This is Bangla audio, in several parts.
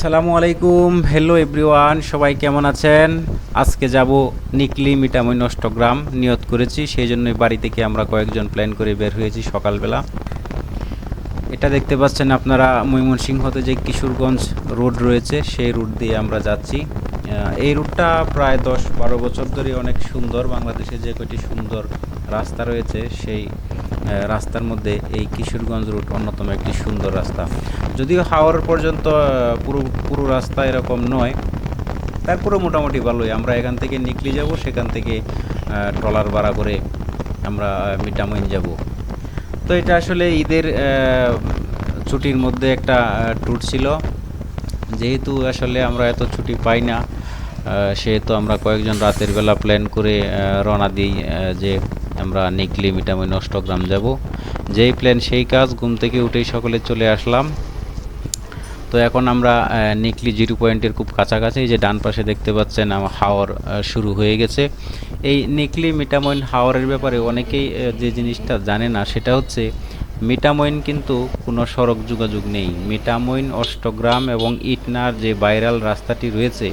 আসসালামু আলাইকুম। হ্যালো এভরিওয়ান সবাই কেমন আছেন? আজকে যাব নিকলি মিটামই নষ্টগ্রাম নিয়ত করেছি, সেই জন্যই বাড়ি থেকে আমরা কয়েকজন প্ল্যান করে বের হয়েছি সকালবেলা। এটা দেখতে পাচ্ছেন আপনারা, ময়মনসিংহতে যে কিশোরগঞ্জ রোড রয়েছে, সেই রুট দিয়ে আমরা যাচ্ছি। এই রুটটা প্রায় দশ বারো বছর ধরে অনেক সুন্দর, বাংলাদেশে যে কয়টি সুন্দর রাস্তা রয়েছে, সেই রাস্তার মধ্যে এই কিশোরগঞ্জ রুট অন্যতম একটি সুন্দর রাস্তা। যদিও হাওড় পর্যন্ত পুরো পুরো রাস্তা এরকম নয় তারপরে মোটামুটি ভালোই। আমরা এখান থেকে নিকলি যাব, সেখান থেকে ট্রলার ভাড়া করে আমরা মিটামইন যাব। তো এটা আসলে ঈদের ছুটির মধ্যে একটা ট্যুর ছিল। যেহেতু আসলে আমরা এত ছুটি পাই না সেহেতু আমরা কয়েকজন রাতের বেলা প্ল্যান করে রওনা দিই যে আমরা নিকলি মিটামইন অষ্টগ্রাম যাব। যেই প্ল্যান সেই কাজ, ঘুম থেকে উঠেই সকলে চলে আসলাম। তো এখন আমরা নিকলি জিরো পয়েন্টের খুব কাছাকাছি, যে ডান পাশে দেখতে পাচ্ছেন আমার হাওর শুরু হয়ে গেছে। এই নিকলি মিটামইন হাওরের ব্যাপারে অনেকেই যে জিনিসটা জানে না, সেটা হচ্ছে মিটামইন কিন্তু কোনো সড়ক যোগাযোগ নেই। মিটামইন অষ্টগ্রাম এবং ইটনার যে ভাইরাল রাস্তাটি রয়েছে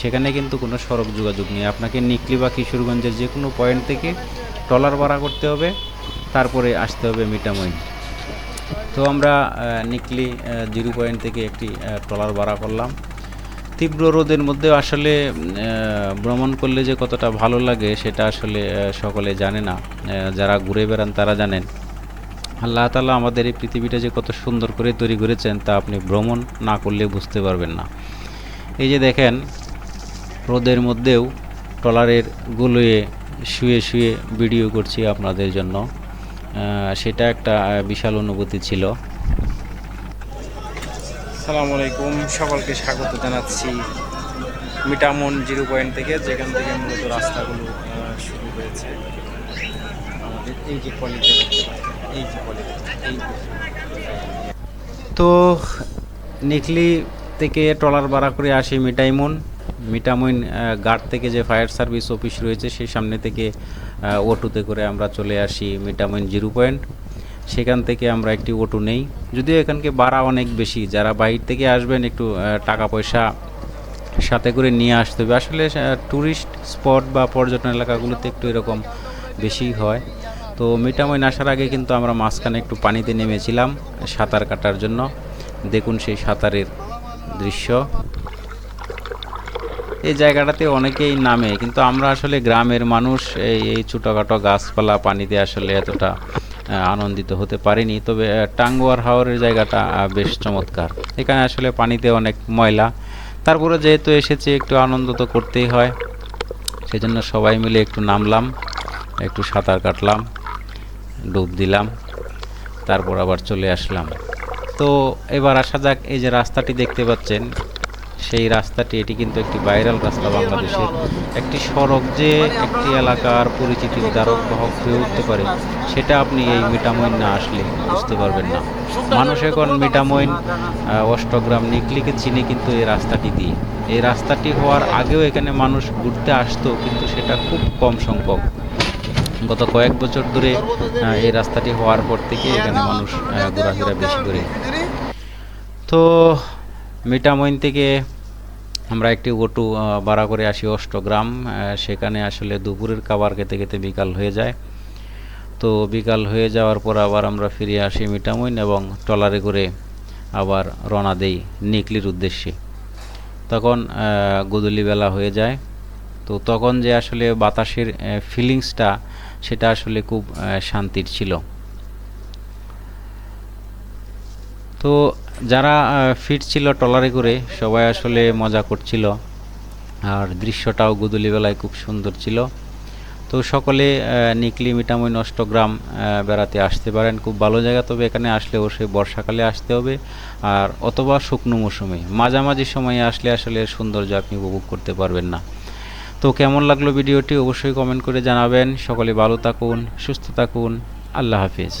সেখানে কিন্তু কোনো সড়ক যোগাযোগ নেই। আপনাকে নিকলি বা কিশোরগঞ্জের যে কোনো পয়েন্ট থেকে ট্রলার ভাড়া করতে হবে, তারপরে আসতে হবে মিটামইন তো আমরা নিকলি জিরো পয়েন্ট থেকে একটি ট্রলার ভাড়া করলাম। তীব্র রোদের মধ্যে আসলে ভ্রমণ করলে যে কতটা ভালো লাগে সেটা আসলে সকলে জানে না। যারা ঘুরে বেড়ান তারা জানেন। আল্লাহ তালা আমাদের এই পৃথিবীটা যে কত সুন্দর করে তৈরি করেছেন তা আপনি ভ্রমণ না করলে বুঝতে পারবেন না। এই যে দেখেন রোদের মধ্যেও ট্রলারের গুলোয়ে শুয়ে শুয়ে ভিডিও করছি আপনাদের জন্য। সেটা একটা বিশাল অনুভূতি ছিল। সালাম আলাইকুম। সকলকে স্বাগত জানাচ্ছি মিটামন জিরো পয়েন্ট থেকে যেখান থেকে মূলত রাস্তাগুলো শুরু হয়েছে। আমাদের এই যে কলেজে এই যে কলেজ এই তো নিকলি থেকে ট্রলার ভাড়া করে আসি মিটাইমুন। মিটামইন গার্ড থেকে যে ফায়ার সার্ভিস অফিস রয়েছে সেই সামনে থেকে অটোতে করে আমরা চলে আসি মিটামইন জিরো পয়েন্ট। সেখান থেকে আমরা একটি অটো নেই। যদিও এখানকে ভাড়া অনেক বেশি, যারা বাইরে থেকে আসবেন একটু টাকা পয়সা সাথে করে নিয়ে আসতে হবে। আসলে ট্যুরিস্ট স্পট বা পর্যটন এলাকাগুলোতে একটু এরকম বেশি হয়। তো মিটামইন আসার আগে কিন্তু আমরা মাঝখানে একটু পানিতে নেমেছিলাম সাঁতার কাটার জন্য। দেখুন সেই সাঁতারের দৃশ্য। এই জায়গাটাতে অনেকেই নামে, কিন্তু আমরা আসলে গ্রামের মানুষ, এই এই ছোটোখাটো গাছপালা পানিতে আসলে এতটা আনন্দিত হতে পারিনি। তবে টাঙ্গুয়ার হাওরের জায়গাটা বেশ চমৎকার। এখানে আসলে পানিতে অনেক ময়লা। তারপরে যেহেতু এসেছি, একটু আনন্দ তো করতেই হয়। সেজন্য সবাই মিলে একটু নামলাম, একটু সাঁতার কাটলাম, ডুব দিলাম, তারপর আবার চলে আসলাম। তো এবার আসা যাক, এই যে রাস্তাটি দেখতে পাচ্ছেন সেই রাস্তাটি এটি কিন্তু একটি ভাইরাল রাস্তা বাংলাদেশের। একটি সড়ক যে একটি এলাকার পরিচিতির দ্বারক বাহক হয়ে উঠতে পারে সেটা আপনি এই মিটামইন না আসলে বুঝতে পারবেন না। মানুষ এখন মিটামইন অষ্টগ্রাম নিকলিকে চিনে কিন্তু এই রাস্তাটি দিয়ে। এই রাস্তাটি হওয়ার আগেও এখানে মানুষ ঘুরতে আসতো কিন্তু সেটা খুব কম সংখ্যক। গত কয়েক বছর ধরে এই রাস্তাটি হওয়ার পর থেকে এখানে মানুষ আহ, ঘোরাফেরা বেশি করে। তো মিটামইন থেকে আমরা একটি অটো ভাড়া করে আসি অষ্টগ্রাম সেখানে আসলে দুপুরের খাবার খেতে খেতে বিকাল হয়ে যায়। তো বিকাল হয়ে যাওয়ার পর আবার আমরা ফিরে আসি মিটামইন এবং ট্রলারে করে আবার রওনা দেই নিকলির উদ্দেশ্যে। তখন গোদলি বেলা হয়ে যায়। তো তখন যে আসলে বাতাসের ফিলিংসটা সেটা আসলে খুব শান্তির ছিল। তো যারা ফিট ছিল ট্রলারে করে সবাই আসলে মজা করছিল। আর দৃশ্যটাও গুদলি বেলায় খুব সুন্দর ছিল। তো সকলে নিকলি মিটামইন অষ্টগ্রাম আহ, বেড়াতে আসতে পারেন। খুব ভালো জায়গা তবে এখানে আসলে অবশ্যই বর্ষাকালে আসতে হবে। আর অথবা শুকনো মৌসুমে মাঝামাঝি সময়ে আসলে আসলে সৌন্দর্য আপনি উপভোগ করতে পারবেন না। তো কেমন লাগল ভিডিওটি? অবশ্যই কমেন্ট করে জানাবেন। সকলে ভালো থাকুন সুস্থ থাকুন। আল্লাহ হাফিজ।